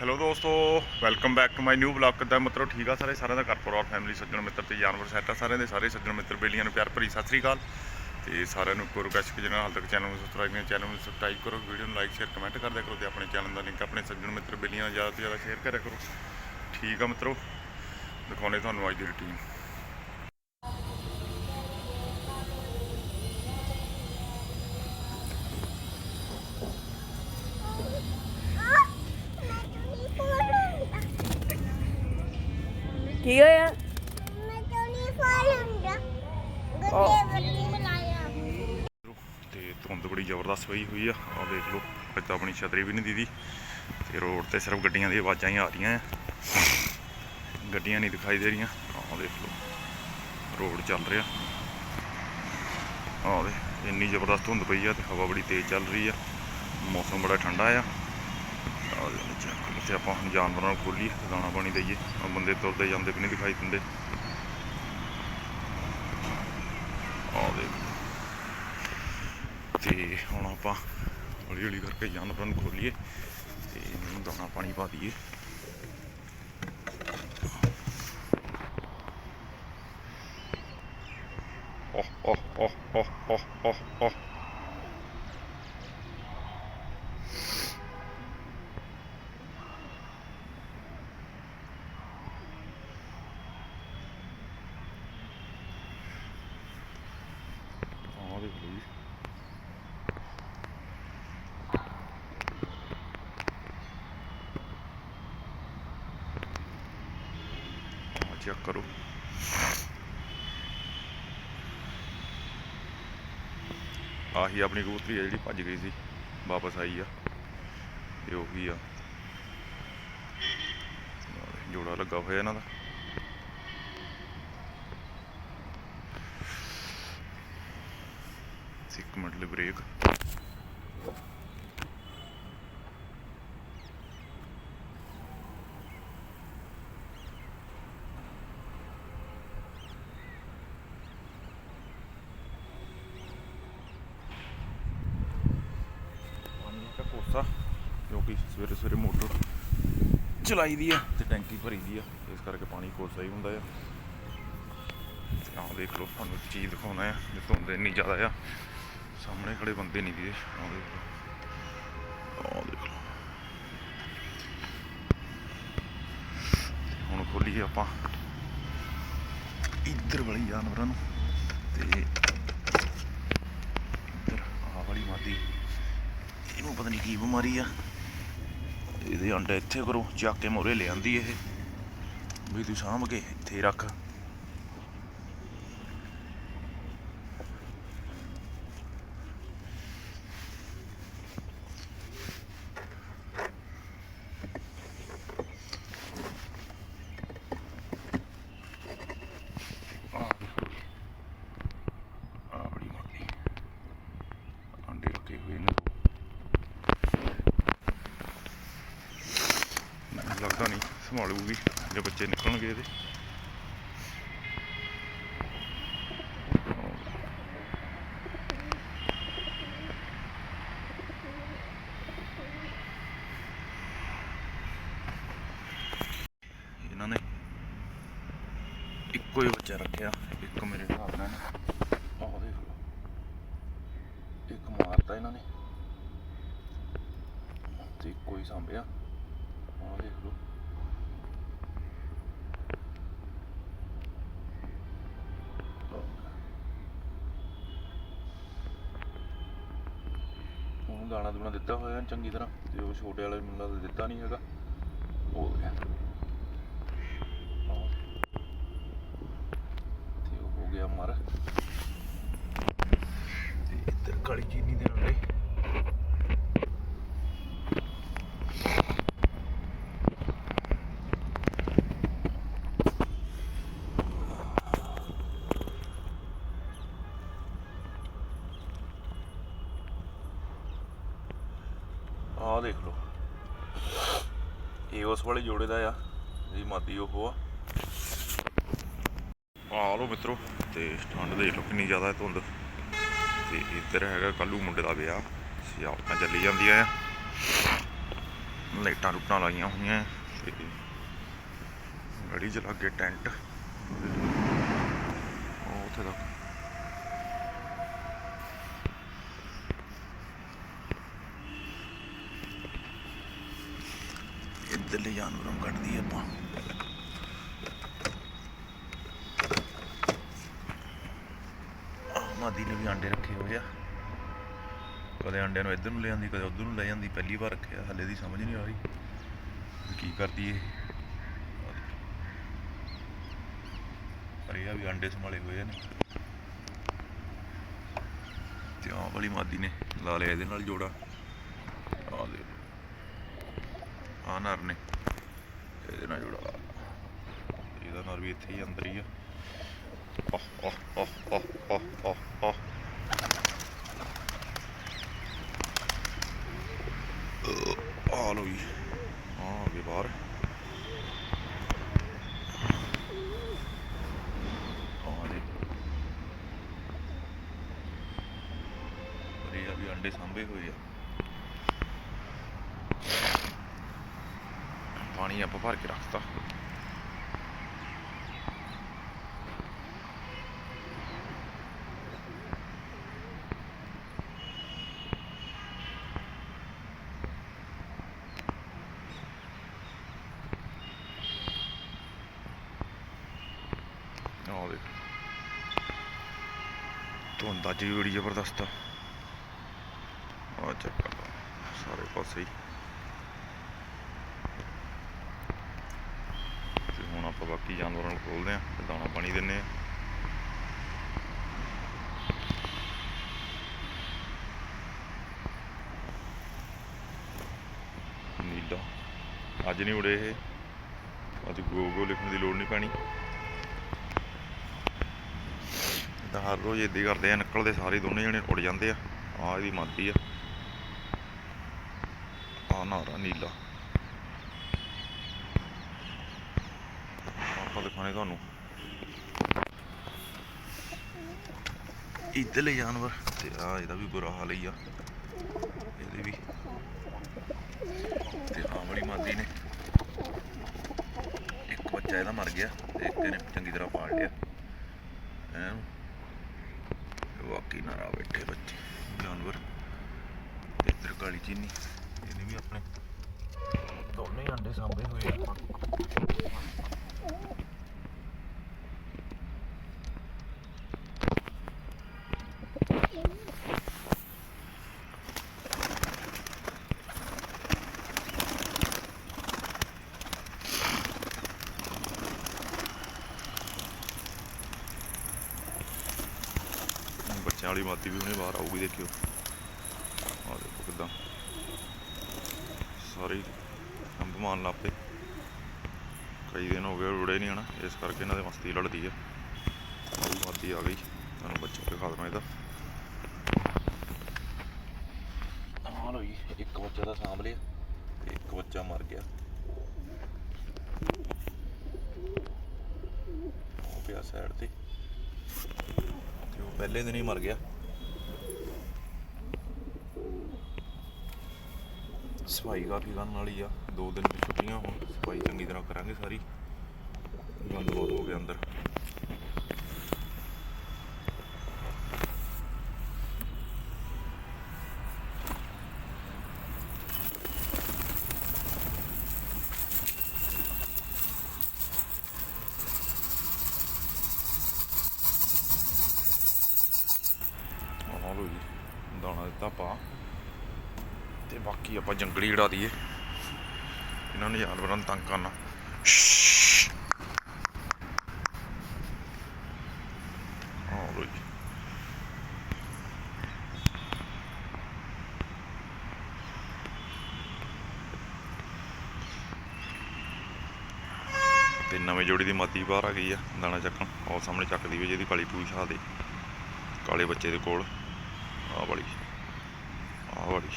Hello ਦੋਸਤੋ welcome back to my new blog ਕਿੱਦਾਂ ਮਤਲਬ ਠੀਕ ਆ ਸਾਰੇ? ਸਾਰਿਆਂ ਦਾ ਘਰ ਪਰਿਵਾਰ ਫੈਮਿਲੀ ਸੱਜਣ ਮਿੱਤਰ ਤੇ ਜਾਨਵਰ ਸੈਟ ਆ ਸਾਰਿਆਂ ਦੇ। ਸਾਰੇ ਸੱਜਣ ਮਿੱਤਰ, ਬੇਲੀਆਂ ਨੂੰ ਪਿਆਰ ਭਰੀ ਸਤਿ ਸ੍ਰੀ ਅਕਾਲ। ਤੇ ਸਾਰਿਆਂ ਨੂੰ ਕੋਰ ਕਸ਼ ਕਿ ਜਿਹਨਾਂ ਹਾਲ ਤੱਕ ਚੈਨਲ ਨੂੰ ਸਬਸਕ੍ਰਾਈਬ ਨਹੀਂ ਚੈਨਲ ਨੂੰ ਸਬਸਕ੍ਰਾਈਬ ਕਰੋ ਵੀਡੀਓ ਨੂੰ ਲਾਈਕ ਸ਼ੇਅਰ ਕਮੈਂਟ ਕਰਦੇ ਕਰੋ ਤੇ ਆਪਣੇ ਚੈਨਲ ਦਾ ਲਿੰਕ ਆਪਣੇ ਸੱਜਣ ਮਿੱਤਰ, ਬੇਲੀਆਂ ਜ਼ਿਆਦਾ ਤੋਂ ਜ਼ਿਆਦਾ ਸ਼ੇਅਰ ਕਰਿਆ ਕਰੋ। ਠੀਕ ਆ ਮਿੱਤਰੋ ਦਿਖਾਉਣੇ ਤੁਹਾਨੂੰ ਅੱਜ ਦੀ ਰੁਟੀਨ ਕੀ ਹੋਇਆ? ਤੇ ਧੁੰਦ ਬੜੀ ਜ਼ਬਰਦਸਤ ਪਈ ਹੋਈ ਆ। ਆਹ ਦੇਖ ਲਓ ਅੱਜ ਤਾਂ ਆਪਣੀ ਛਤਰੀ ਵੀ ਨਹੀਂ ਦੀਦੀ। ਤੇ ਰੋਡ ਤੇ ਸਿਰਫ ਗੱਡੀਆਂ ਦੀਆਂ ਆਵਾਜ਼ਾਂ ਹੀ ਆ ਰਹੀਆਂ ਆ। ਗੱਡੀਆਂ ਨਹੀਂ ਦਿਖਾਈ ਦੇ ਰਹੀਆਂ। ਆਹ ਦੇਖ ਲਓ ਰੋਡ ਚੱਲ ਰਿਹਾ। ਆਹ ਦੇ ਇੰਨੀ ਜ਼ਬਰਦਸਤ ਧੁੰਦ ਪਈ ਆ ਤੇ ਹਵਾ ਬੜੀ ਤੇਜ਼ ਚੱਲ ਰਹੀ ਆ। ਮੌਸਮ ਬੜਾ ਠੰਡਾ ਆ। ਆਹ ਦੇ ਵਿੱਚ ਇੱਥੇ ਆਪਾਂ ਹੁਣ ਜਾਨਵਰਾਂ ਨੂੰ ਖੋਲੀਏ ਦਾਣਾ ਪਾਣੀ ਦਈਏ। ਆਹ ਬੰਦੇ ਤੁਰਦੇ ਜਾਂਦੇ ਵੀ ਨਹੀਂ ਦਿਖਾਈ ਦਿੰਦੇ। ਆਹ ਦੇਖ। ਤੇ ਹੁਣ ਆਪਾਂ ਹੌਲੀ ਹੌਲੀ ਕਰਕੇ ਜਾਨਵਰਾਂ ਨੂੰ ਖੋਲੀਏ ਤੇ ਇਹਨਾਂ ਦਾਣਾ ਪਾਣੀ ਪਾ ਦਈਏ। ਓਹ ਓਹ ਓਹ ਓਹ ਓਹ ਓਹ ਓਹ ਆਹ ਦੇਖ ਲਓ ਜੀ ਆਹ ਚੈੱਕ ਕਰੋ। ਆਹੀ ਆਪਣੀ ਕਬੂਤਰੀ ਆ ਜਿਹੜੀ ਭੱਜ ਗਈ ਸੀ, ਵਾਪਸ ਆਈ ਆ। ਇਹ ਉਹੀ ਆ। ਜੋੜਾ ਲੱਗਾ ਹੋਇਆ ਇਹਨਾਂ ਦਾ। ਇੱਕ ਮਿੰਟ ਲਈ ਬ੍ਰੇਕ ਪਾਣੀ ਦਾ ਕਿਉਂਕਿ ਸਵੇਰੇ ਸਵੇਰੇ ਮੋਟਰ ਚਲਾਈ ਦੀ ਆ ਤੇ ਟੈਂਕੀ ਭਰੀ ਦੀ ਆ, ਇਸ ਕਰਕੇ ਪਾਣੀ ਕੋਸਾ ਹੀ ਹੁੰਦਾ ਆ। ਤੇ ਆਹ ਦੇਖ ਲਓ, ਤੁਹਾਨੂੰ ਇੱਕ ਚੀਜ਼ ਦਿਖਾਉਣਾ ਆ, ਜੇ ਧੁੰਦ ਇੰਨੀ ਜ਼ਿਆਦਾ ਆ, ਸਾਹਮਣੇ ਖੜੇ ਬੰਦੇ ਨਹੀਂ ਦੀਏ ਆਹ ਦੇਖ ਲਓ। ਆਹ ਦੇਖ ਲਓ। ਹੁਣ ਖੋਲੀਏ ਆਪਾਂ ਇੱਧਰ ਵਾਲੀ ਜਾਨਵਰਾਂ ਨੂੰ, ਤੇ ਇੱਧਰ ਆਹ ਵਾਲੀ ਮਾਦੀ ਇਹਨੂੰ ਪਤਾ ਨਹੀਂ ਕੀ ਬਿਮਾਰੀ ਆ। ਇਹਦੇ ਅੰਡੇ ਇੱਥੇ ਕਰੋ, ਚੱਕ ਕੇ ਮੋਰੇ ਲਿਆਂਦੀ ਇਹ। ਵੀ ਤੂੰ ਸਾਂਭ ਕੇ ਇੱਥੇ ਰੱਖ ਆਹ ਦੇਖੋ ਜੀ। ਆਹ ਬੜੀ ਮੋਟੀ ਅੰਡੇ ਰੱਖੇ ਹੋਏ ਨੇ ਮੈਨੂੰ ਲੱਗਦਾ ਨਹੀਂ ਸੰਭਾਲੂਗੀ ਜੇ ਬੱਚੇ ਨਿਕਲਣਗੇ ਇਹਦੇ। ਇਹਨਾਂ ਨੇ ਇੱਕੋ ਹੀ ਬੱਚਾ ਰੱਖਿਆ, ਇੱਕ ਮੇਰੇ ਹਿਸਾਬ ਨਾਲ। ਆਹ ਦੇਖ ਲਓ। ਇੱਕ ਮਾਰਤਾ ਇਹਨਾਂ ਨੇ। ਤੇ ਇੱਕੋ ਹੀ ਸਾਂਭਿਆ ਆਹ ਦੇਖ ਲਓ ਉਹਨੂੰ ਦਾਣਾ ਦੂਣਾ ਦਿੱਤਾ ਹੋਇਆ ਚੰਗੀ ਤਰ੍ਹਾਂ, ਤੇ ਉਹ ਛੋਟੇ ਵਾਲੇ ਮੈਨੂੰ ਲੱਗਦਾ ਦਿੱਤਾ ਨਹੀਂ ਹੈਗਾ ਹੋ ਗਿਆ ਆਹ। ਤੇ ਉਹ ਹੋ ਗਿਆ ਮਰ ਤੇ ਇੱਧਰ ਕਾਲੀ ਚੀਨੀ ਦੇ ਨਾਲੇ ਆਹ ਦੇਖ ਲਓ ਇਹ ਉਸ ਵਾਲੇ ਜੋੜੇ ਦਾ ਆ ਇਹ ਮਾਦੀ ਉਹ ਆ। ਆ ਲੋ ਮਿੱਤਰੋ, ਤੇ ਠੰਡ ਦੇਖ ਲਓ ਕਿੰਨੀ ਜ਼ਿਆਦਾ ਹੈ ਧੁੰਦ। ਤੇ ਇੱਧਰ ਹੈਗਾ ਕੱਲੂ ਮੁੰਡੇ ਦਾ ਵਿਆਹ ਸਿਆਲਤਾਂ ਚੱਲੀ ਜਾਂਦੀਆਂ ਆ। ਲਾਈਟਾਂ ਰੁੱਟਾਂ ਲਾਈਆਂ ਹੋਈਆਂ ਤੇ ਗੜੀ ਚ ਲੱਗੇ ਟੈਂਟ। ਉਹ ਉੱਥੇ ਤੱਕ ਇੱਧਰਲੇ ਜਾਨਵਰਾਂ ਨੂੰ ਕੱਢਦੀ ਆਪਾਂ। ਆਹ ਮਾਦੀ ਨੇ ਵੀ ਆਂਡੇ ਰੱਖੇ ਹੋਏ ਆ। ਕਦੇ ਆਂਡਿਆਂ ਨੂੰ ਇੱਧਰ ਨੂੰ ਲੈ ਜਾਂਦੀ, ਕਦੇ ਉੱਧਰ ਨੂੰ ਲੈ ਜਾਂਦੀ, ਪਹਿਲੀ ਵਾਰ ਰੱਖਿਆ, ਹਲੇ ਦੀ ਸਮਝ ਨਹੀਂ ਆ ਰਹੀ। ਕੀ ਕਰਦੀ ਏ ਪਰ ਇਹ ਵੀ ਆਂਡੇ ਸੰਭਾਲੇ ਹੋਏ ਨੇ। ਤੇ ਆਹ ਵਾਲੀ ਮਾਦੀ ਨੇ ਲਾ ਲਿਆ ਇਹਦੇ ਨਾਲ ਜੋੜਾ ਆ ਦੇ ਆ ਨਰ ਨੇ। ਇਹਦੇ ਨਾਲ ਜੋੜਾ। ਲਾ ਇਹਦਾ ਨਰ ਵੀ ਇੱਥੇ ਹੀ ਅੰਦਰ ਹੀ ਆ। ਆਹ ਆਹ ਆਹ ਆਹ ਆਹ ਆਹ ਆ ਲੋ ਜੀ। ਆ ਗਏ ਬਾਹਰ। ਆ ਅੰਡੇ ਸਾਂਭੇ ਹੋਏ ਆ। ਪਾਣੀ ਆਪਾਂ ਭਰ ਕੇ ਰੱਖਤਾ। ਆਹ ਦੇਖ। ਧੁੰਦ ਅੱਜ ਵੀ ਬੜੀ ਜ਼ਬਰਦਸਤ ਆ। ਆ ਚੈੱਕ ਸਾਰੇ ਪਾਸੇ ਹੀ ਤੇ ਹੁਣ ਆਪਾਂ ਬਾਕੀ ਜਾਨਵਰਾਂ ਨੂੰ ਖੋਲਦੇ ਆ ਤੇ ਦਾਣਾ ਪਾਣੀ ਦਿੰਨੇ ਆ ਨੀਲਾ। ਅੱਜ ਨਹੀਂ ਉੜੇ ਇਹ। ਅੱਜ ਗੋ ਗੋ ਲਿਖਣ ਦੀ ਲੋੜ ਨਹੀਂ ਪੈਣੀ। ਤਾਂ ਹਰ ਰੋਜ਼ ਇਦਾਂ ਹੀ ਕਰਦੇ ਆ, ਨਿਕਲਦੇ ਸਾਰੇ ਦੋਨੇ ਜਣੇ ਉੜ ਜਾਂਦੇ ਆ। ਆ ਇਹਦੀ ਮਾਦੀ ਆ। ਆ ਨਾਰਾ ਨੀਲਾ। ਆਪਾਂ ਤੁਹਾਨੂੰ ਇੱਧਰਲੇ ਜਾਨਵਰ, ਤੇ ਆ ਇਹਦਾ ਵੀ ਬੁਰਾ ਹਾਲ ਹੀ ਆ ਇਹਦੇ ਵੀ। ਤੇ ਆਹ ਵਾਲੀ ਮਾਦੀ ਨੇ। ਇੱਕ ਬੱਚਾ ਇਹਦਾ ਮਰ ਗਿਆ, ਤੇ ਇੱਕ ਇਹਨੇ ਚੰਗੀ ਤਰ੍ਹਾਂ ਪਾਲ ਲਿਆ। ਐਨ ਵਾਕਈ ਨਾਰਾ ਬੈਠੇ ਬੱਚੇ, ਜਾਨਵਰ। ਇੱਧਰ ਕਾਲੀ ਚੀਨੀ, ਇਹਨੇ ਵੀ ਆਪਣੇ ਦੋਨੇ ਹੀ ਅੰਡੇ ਸਾਂਭੇ ਹੋਏ ਆ। ਬੱਚਿਆਂ ਵੀ ਉਹਨੇ, ਬਾਹਰ ਆਊਗੀ ਦੇਖਿਓ। ਆ ਦੇਖੋ ਕਿਦਾਂ। ਸਾਰੇ ਹੀ ਅੰਬ ਮਾਰਨ ਲੱਗ ਪਏ। ਕਈ ਦਿਨ ਹੋ ਗਏ ਉੜੇ ਨਹੀਂ ਹਨਾ, ਇਸ ਕਰਕੇ ਇਹਨਾਂ ਦੇ ਮਸਤੀ ਲੜਦੀ ਆ। ਆਹ ਮਾਤੀ ਆ ਗਈ, ਤੁਹਾਨੂੰ ਬੱਚਾ ਦਿਖਾ ਦਵਾਂ ਇਹਦਾ। ਹਾਂ ਲੋ ਇੱਕ ਬੱਚਾ ਦਾ ਸਾਂਭ ਲਿਆ ਤੇ ਇੱਕ ਬੱਚਾ ਮਰ ਗਿਆ। ਉਹ ਪਿਆ ਸਾਈਡ ਤੇ। ਤੇ ਉਹ ਪਹਿਲੇ ਦਿਨ ਹੀ ਮਰ ਗਿਆ। ਸਫ਼ਾਈ ਕਾਫੀ ਕਰਨ ਵਾਲੀ ਆ। ਦੋ ਦਿਨ ਦੀ ਛੁੱਟੀਆਂ ਹੁਣ, ਸਫ਼ਾਈ ਚੰਗੀ ਤਰ੍ਹਾਂ ਕਰਾਂਗੇ ਸਾਰੀ। ਗੰਦ ਬਹੁਤ ਹੋ ਗਿਆ ਅੰਦਰ। ਆਹ ਲੋ ਜੀ, ਦਾਣਾ ਦਿੱਤਾ ਪਾ ਤੇ ਬਾਕੀ ਆਪਾਂ ਜੰਗਲੀ ਉਡਾ ਦਈਏ ਇਹਨਾਂ ਨੇ ਜਾਨਵਰਾਂ ਨੂੰ ਤੰਗ ਕਰਨਾ। ਤੇ ਨਵੇਂ ਜੋੜੀ ਦੀ ਮਾਦੀ ਬਾਹਰ ਆ ਗਈ ਆ, ਦਾਣਾ ਚੱਕਣ। ਉਹ ਸਾਹਮਣੇ ਚੱਕਦੀ ਵੀ ਜਿਹਦੀ ਕਾਲੀ ਪੂਛ ਆ ਦੇ ਕਾਲੇ ਬੱਚੇ ਦੇ ਕੋਲ ਆਹ ਵਾਲੀ ਆਹ ਵਾਲੀ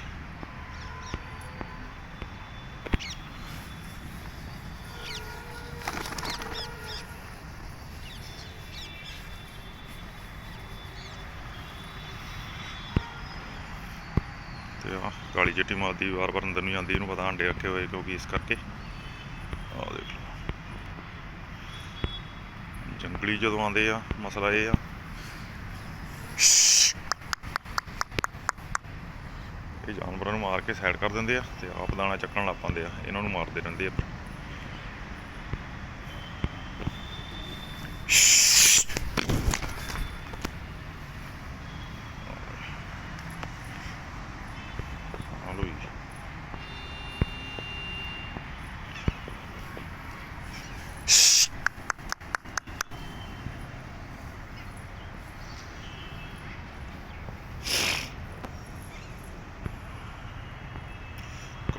ਤੇ ਆ। ਕਾਲੀ ਜੀਟੀ ਮਾਲਦੀ ਵਾਰ-ਵਾਰ ਅੰਦਰ ਨੂੰ ਜਾਂਦੀ, ਇਹਨੂੰ ਪਤਾ ਅੰਡੇ ਰੱਖੇ ਹੋਏ ਕਿਉਂਕਿ ਇਸ ਕਰਕੇ। ਆਹ ਦੇਖ ਲਓ। ਜੰਗਲੀ ਜਦੋਂ ਆਉਂਦੇ ਆ, ਮਸਲਾ ਇਹ ਆ। ਇਹ ਜਾਨਵਰਾਂ ਨੂੰ ਮਾਰ ਕੇ ਸਾਈਡ ਕਰ ਦਿੰਦੇ ਆ ਤੇ ਆਪ ਦਾਣਾ ਚੱਕਣ ਲੱਗ ਪੈਂਦੇ ਆ। ਇਹਨਾਂ ਨੂੰ ਮਾਰਦੇ ਰਹਿੰਦੇ ਆ। ਆ ਲਓ ਜੀ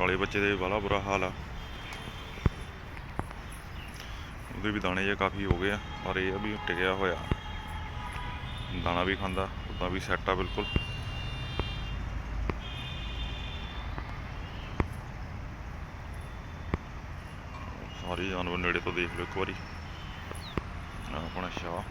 ਕਾਲੇ ਬੱਚੇ ਦੇ ਬੜਾ ਬੁਰਾ ਹਾਲ ਆ। ਉਹਦੇ ਵੀ ਦਾਣੇ ਜੇ ਕਾਫੀ ਹੋ ਗਏ ਆ, ਪਰ ਇਹ ਆ ਵੀ ਟਿਕਿਆ ਹੋਇਆ। ਦਾਣਾ ਵੀ ਖਾਂਦਾ, ਉਦਾਂ ਵੀ ਸੈੱਟ ਆ ਬਿਲਕੁਲ। ਸਾਰੇ ਜਾਨਵਰ ਨੇੜੇ ਤੋਂ ਦੇਖ ਲਓ ਇੱਕ ਵਾਰੀ। ਆਪਣਾ ਸ਼ਾਹ।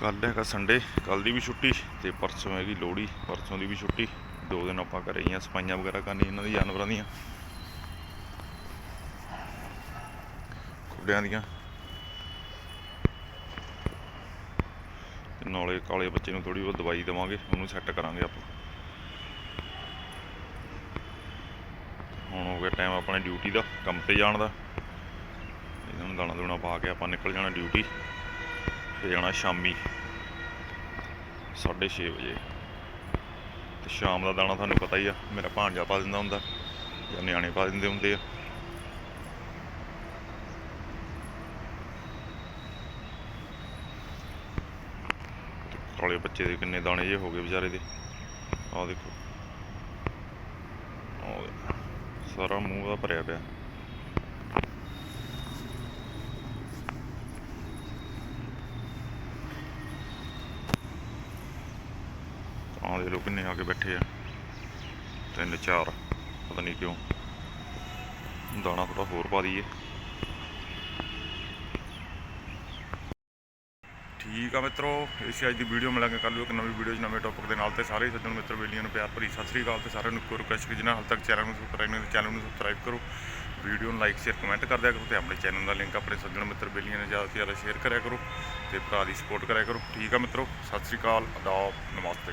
ਕੱਲ੍ਹ ਹੈਗਾ ਸੰਡੇ ਕੱਲ ਦੀ ਵੀ ਛੁੱਟੀ ਤੇ ਪਰਸੋਂ ਹੈਗੀ ਲੋਹੜੀ, ਪਰਸੋਂ ਦੀ ਵੀ ਛੁੱਟੀ। ਦੋ ਦਿਨ ਆਪਾਂ ਘਰੇ ਹੀ ਆ, ਸਫਾਈਆਂ ਵਗੈਰਾ ਕਰਨੀ ਇਹਨਾਂ ਦੀ, ਜਾਨਵਰਾਂ ਦੀਆਂ। ਖੁੱਡਿਆਂ ਦੀਆਂ। ਤੇ ਨਾਲੇ ਕਾਲੇ ਬੱਚੇ ਨੂੰ ਥੋੜੀ ਬਹੁਤ ਦਵਾਈ ਦੇਵਾਂਗੇ, ਉਹਨੂੰ ਸੈੱਟ ਕਰਾਂਗੇ ਆਪਾਂ। ਹੁਣ ਹੋ ਗਿਆ ਟਾਈਮ ਆਪਣੇ ਡਿਊਟੀ ਦਾ, ਕੰਮ ਤੇ ਜਾਣ ਦਾ। ਇਹਨਾਂ ਨੂੰ ਦਾਣਾ ਦੂਣਾ ਪਾ ਕੇ ਆਪਾਂ ਨਿਕਲ ਜਾਣਾ ਡਿਊਟੀ ਤੇ ਜਾਣਾ ਸ਼ਾਮੀ 6:30 ਵਜੇ। ਤੇ ਸ਼ਾਮ ਦਾ ਦਾਣਾ ਤੁਹਾਨੂੰ ਪਤਾ ਹੀ ਆ, ਮੇਰਾ ਭਾਂਜਾ ਪਾ ਦਿੰਦਾ ਹੁੰਦਾ, ਜਾਂ ਨਿਆਣੇ ਪਾ ਦਿੰਦੇ ਹੁੰਦੇ ਆ। ਕਾਲੇ ਬੱਚੇ ਦੇ ਕਿੰਨੇ ਦਾਣੇ ਜੇ ਹੋ ਗਏ ਵਿਚਾਰੇ ਦੇ। ਆਹ ਦੇਖੋ। ਆਹ ਦੇਖੋ। ਸਾਰਾ ਮੂੰਹ ਦਾ ਭਰਿਆ ਪਿਆ। ਆਹ ਦੇ ਕਿੰਨੇ ਆ ਕੇ ਬੈਠੇ ਆ? ਤਿੰਨ, ਚਾਰ, ਪਤਾ ਨਹੀਂ ਕਿਉਂ। ਦਾਣਾ ਥੋੜਾ ਹੋਰ ਪਾ ਦਈਏ। ਠੀਕ ਆ ਮਿੱਤਰੋ ਇਹ ਅੱਜ ਦੀ ਵੀਡੀਓ ਮਿਲਾਂਗੇ ਕੱਲ੍ਹ ਨੂੰ ਇੱਕ ਨਵੀਂ ਵੀਡੀਓ 'ਚ, ਨਵੇਂ ਟੌਪਿਕ ਦੇ ਨਾਲ ਤੇ ਸਾਰੇ ਸੱਜਣ ਮਿੱਤਰ, ਬੇਲੀਆਂ ਨੂੰ ਪਿਆਰ ਭਰੀ ਸਤਿ ਸ੍ਰੀ ਅਕਾਲ ਤੇ ਸਾਰਿਆਂ ਨੂੰ ਇੱਕੋ ਰਿਕੁਐਸਟ ਕਿ ਜਿਹਨਾਂ ਹਾਲ ਤੱਕ ਚੈਨਲ ਨੂੰ ਸਬਸਕ੍ਰਾਈਬ ਨਹੀਂ, ਚੈਨਲ ਨੂੰ ਸਬਸਕ੍ਰਾਈਬ ਕਰੋ। ਵੀਡੀਓ ਨੂੰ ਲਾਈਕ ਸ਼ੇਅਰ ਕਮੈਂਟ ਕਰ ਦਿਆ ਕਰੋ ਤੇ ਆਪਣੇ ਚੈਨਲ ਦਾ ਲਿੰਕ ਆਪਣੇ ਸੱਜਣ ਮਿੱਤਰ, ਬੇਲੀਆਂ ਨੇ ਜ਼ਿਆਦਾ ਤੋਂ ਜ਼ਿਆਦਾ ਸ਼ੇਅਰ ਕਰਿਆ ਕਰੋ ਤੇ ਭਰਾ ਦੀ ਸਪੋਰਟ ਕਰਿਆ ਕਰੋ। ਠੀਕ ਆ ਮਿੱਤਰੋ, ਸਤਿ ਸ੍ਰੀ ਅਕਾਲ, ਅਦਾਬ, ਨਮਸਤੇ।